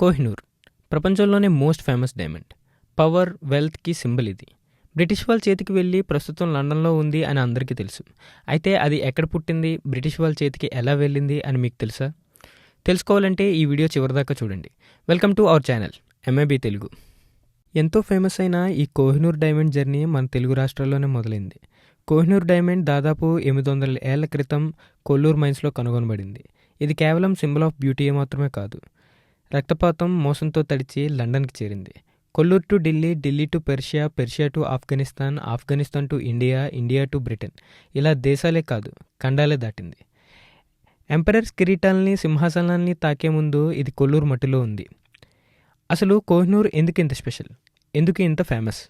కోహినూర్. ప్రపంచంలోనే most famous diamond. Power వెల్త్కి symbol ఇది. బ్రిటిష్ వాళ్ళ చేతికి వెళ్ళి ప్రస్తుతం లండన్లో ఉంది అని అందరికీ తెలుసు. అయితే అది ఎక్కడ పుట్టింది? బ్రిటిష్ వాళ్ళ చేతికి ఎలా వెళ్ళింది అని మీకు తెలుసా? తెలుసుకోవాలంటే ఈ వీడియో చివరిదాకా చూడండి. Welcome to our channel MAB Telugu. ఎంతో ఫేమస్ అయిన ఈ కోహినూర్ డైమండ్ జర్నీ మన తెలుగు రాష్ట్రాల్లోనే మొదలైంది. కోహినూర్ డైమండ్ దాదాపు ఎనిమిది వందల ఏళ్ళ క్రితం కొల్లూరు మైన్స్లో కనుగొనబడింది. ఇది కేవలం సింబల్ ఆఫ్ బ్యూటీ మాత్రమే కాదు. రక్తపాతం మోసంతో తడిచి లండన్కి చేరింది. Kollur to Delhi Delhi to Persia Persia to Afghanistan Afghanistan to India India to Britain. ఇలా దేశాలే కాదు ఖండాలే దాటింది. ఎంపరర్స్ కిరీటాలని సింహాసనాల్ని తాకే ముందు ఇది కొల్లూరు మట్టిలో ఉంది. అసలు కోహినూర్ ఎందుకు ఇంత స్పెషల్? ఎందుకు ఇంత ఫేమస్?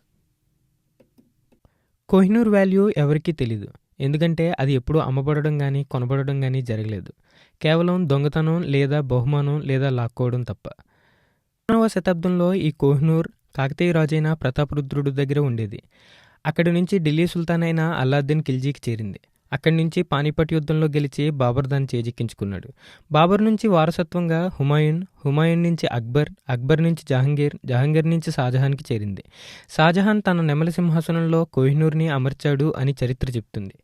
కోహినూర్ వాల్యూ ఎవరికీ తెలీదు. ఎందుకంటే అది ఎప్పుడూ అమ్మబడడం కానీ కొనబడడం కానీ జరగలేదు. కేవలం దొంగతనం లేదా బహుమానం లేదా లాక్కోవడం తప్ప. పదకొండవ శతాబ్దంలో ఈ కోహినూర్ కాకతీయ రాజైన ప్రతాపరుద్రుడు దగ్గర ఉండేది. అక్కడి నుంచి ఢిల్లీ సుల్తాన్ అయిన అల్లాద్దీన్ ఖిల్జీకి చేరింది. అక్కడి నుంచి పానీపట్ యుద్ధంలో గెలిచి బాబర్ దాన్ని చేజిక్కించుకున్నాడు. బాబర్ నుంచి వారసత్వంగా హుమాయూన్ హుమాయూన్ నుంచి అక్బర్ అక్బర్ నుంచి జహంగీర్ జహంగీర్ నుంచి షాజహాన్కి చేరింది. షాజహాన్ తన నెమలి సింహాసనంలో కోహినూర్ని అమర్చాడు అని చరిత్ర చెప్తుంది.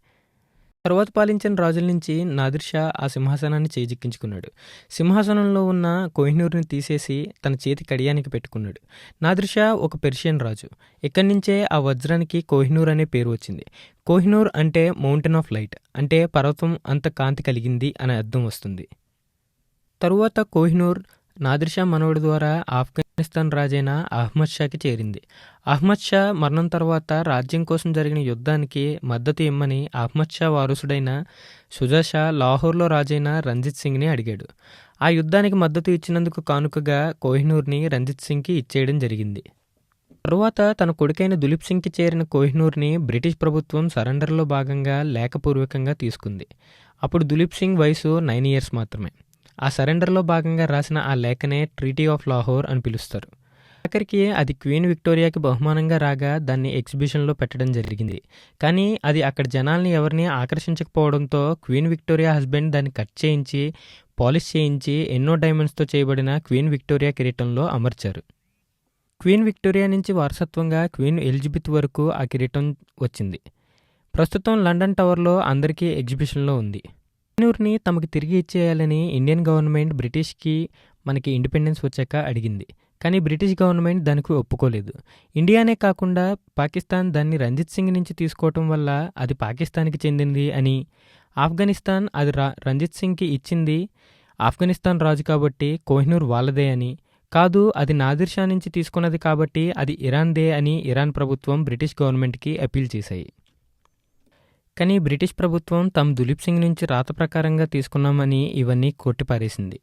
తరువాత పాలించిన రాజుల నుంచి నాదిర్ షా ఆ సింహాసనాన్ని చేజిక్కించుకున్నాడు. సింహాసనంలో ఉన్న కోహినూర్ని తీసేసి తన చేతి కడియానికి పెట్టుకున్నాడు. నాదిర్ షా ఒక పెర్షియన్ రాజు. ఇక్కడి నుంచే ఆ వజ్రానికి కోహినూర్ అనే పేరు వచ్చింది. కోహినూర్ అంటే మౌంటైన్ ఆఫ్ లైట్ అంటే పర్వతం అంత కాంతి కలిగింది అనే అర్థం వస్తుంది. తరువాత కోహినూర్ నాదిర్ షా మనవడి ద్వారా ఆఫ్ఘనిస్తాన్ రాజైన అహ్మద్ షాకి చేరింది. అహ్మద్ షా మరణం తర్వాత రాజ్యం కోసం జరిగిన యుద్ధానికి మద్దతు ఇమ్మని అహ్మద్ షా వారసుడైన సుజా షా లాహోర్లో రాజైన రంజిత్ సింగ్ని అడిగాడు. ఆ యుద్ధానికి మద్దతు ఇచ్చినందుకు కానుకగా కోహినూర్ని రంజిత్ సింగ్కి ఇచ్చేయడం జరిగింది. తరువాత తన కొడుకైన దులీప్ సింగ్కి చేరిన కోహినూర్ని బ్రిటిష్ ప్రభుత్వం సరెండర్లో భాగంగా లేఖపూర్వకంగా తీసుకుంది. అప్పుడు దులీప్ సింగ్ వయసు నైన్ ఇయర్స్ మాత్రమే. ఆ సరెండర్లో భాగంగా రాసిన ఆ లేఖనే ట్రీటీ ఆఫ్ లాహోర్ అని పిలుస్తారు. ఆఖరికి అది క్వీన్ విక్టోరియాకి బహుమానంగా రాగా దాన్ని ఎగ్జిబిషన్లో పెట్టడం జరిగింది. కానీ అది అక్కడ జనాల్ని ఎవరిని ఆకర్షించకపోవడంతో క్వీన్ విక్టోరియా హస్బెండ్ దాన్ని కట్ చేయించి పాలిష్ చేయించి ఎన్నో డైమండ్స్తో చేయబడిన క్వీన్ విక్టోరియా కిరీటంలో అమర్చారు. క్వీన్ విక్టోరియా నుంచి వారసత్వంగా క్వీన్ ఎలిజబెత్ వరకు ఆ కిరీటం వచ్చింది. ప్రస్తుతం లండన్ టవర్లో అందరికీ ఎగ్జిబిషన్లో ఉంది. కన్నూర్ని తమకు తిరిగి ఇచ్చేయాలని ఇండియన్ గవర్నమెంట్ బ్రిటిష్కి మనకి ఇండిపెండెన్స్ వచ్చాక అడిగింది. కానీ బ్రిటిష్ గవర్నమెంట్ దానికి ఒప్పుకోలేదు. ఇండియానే కాకుండా పాకిస్తాన్ దాన్ని రంజిత్ సింగ్ నుంచి తీసుకోవటం వల్ల అది పాకిస్తాన్కి చెందింది అని ఆఫ్ఘనిస్తాన్ అది రా రంజిత్ సింగ్కి ఇచ్చింది ఆఫ్ఘనిస్తాన్ రాజు కాబట్టి కోహినూర్ వాళ్ళదే అని. కాదు అది నాదిర్ షా నుంచి తీసుకున్నది కాబట్టి అది ఇరాన్దే అని ఇరాన్ ప్రభుత్వం బ్రిటిష్ గవర్నమెంట్కి అప్పీల్ చేశాయి. కానీ బ్రిటిష్ ప్రభుత్వం తాము దులీప్ సింగ్ నుంచి రాత ప్రకారంగా తీసుకున్నామని ఇవన్నీ కొట్టిపారేసింది.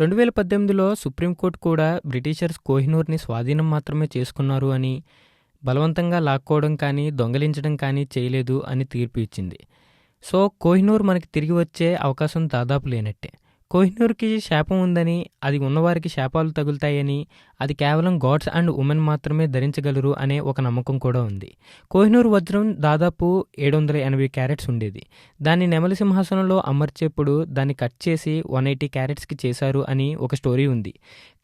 రెండు వేల పద్దెనిమిదిలో సుప్రీంకోర్టు కూడా బ్రిటిషర్స్ కోహినూర్ని స్వాధీనం మాత్రమే చేసుకున్నారు అని బలవంతంగా లాక్కోవడం కానీ దొంగలించడం కానీ చేయలేదు అని తీర్పు ఇచ్చింది. సో కోహినూర్ మనకి తిరిగి వచ్చే అవకాశం దాదాపు లేనట్టే. కోహినూర్కి శాపం ఉందని అది ఉన్నవారికి శాపాలు తగులుతాయని అది కేవలం గాడ్స్ అండ్ ఉమెన్ మాత్రమే ధరించగలరు అనే ఒక నమ్మకం కూడా ఉంది. కోహినూర్ వజ్రం దాదాపు ఏడు వందల ఎనభై క్యారెట్స్ ఉండేది. దాన్ని నెమలి సింహాసనంలో అమర్చేప్పుడు దాన్ని కట్ చేసి వన్ ఎయిటీ క్యారెట్స్కి చేశారు అని ఒక స్టోరీ ఉంది.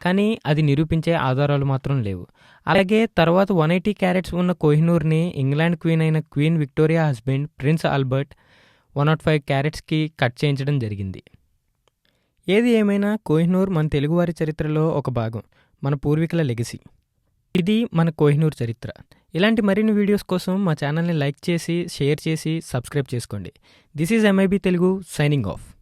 కానీ అది నిరూపించే ఆధారాలు మాత్రం లేవు. అలాగే తర్వాత వన్ ఎయిటీ క్యారెట్స్ ఉన్న కోహినూర్ని ఇంగ్లాండ్ క్వీన్ అయిన Queen Victoria husband Prince Albert one nought five క్యారెట్స్కి cut చేయించడం జరిగింది. ఏది ఏమైనా కోహినూర్ మన తెలుగువారి చరిత్రలో ఒక భాగం మన పూర్వీకుల లెగసీ. ఇది మన కోహినూర్ చరిత్ర. ఇలాంటి మరిన్ని వీడియోస్ కోసం మా ఛానల్ని లైక్ చేసి షేర్ చేసి సబ్స్క్రైబ్ చేసుకోండి. This is MIB Telugu signing off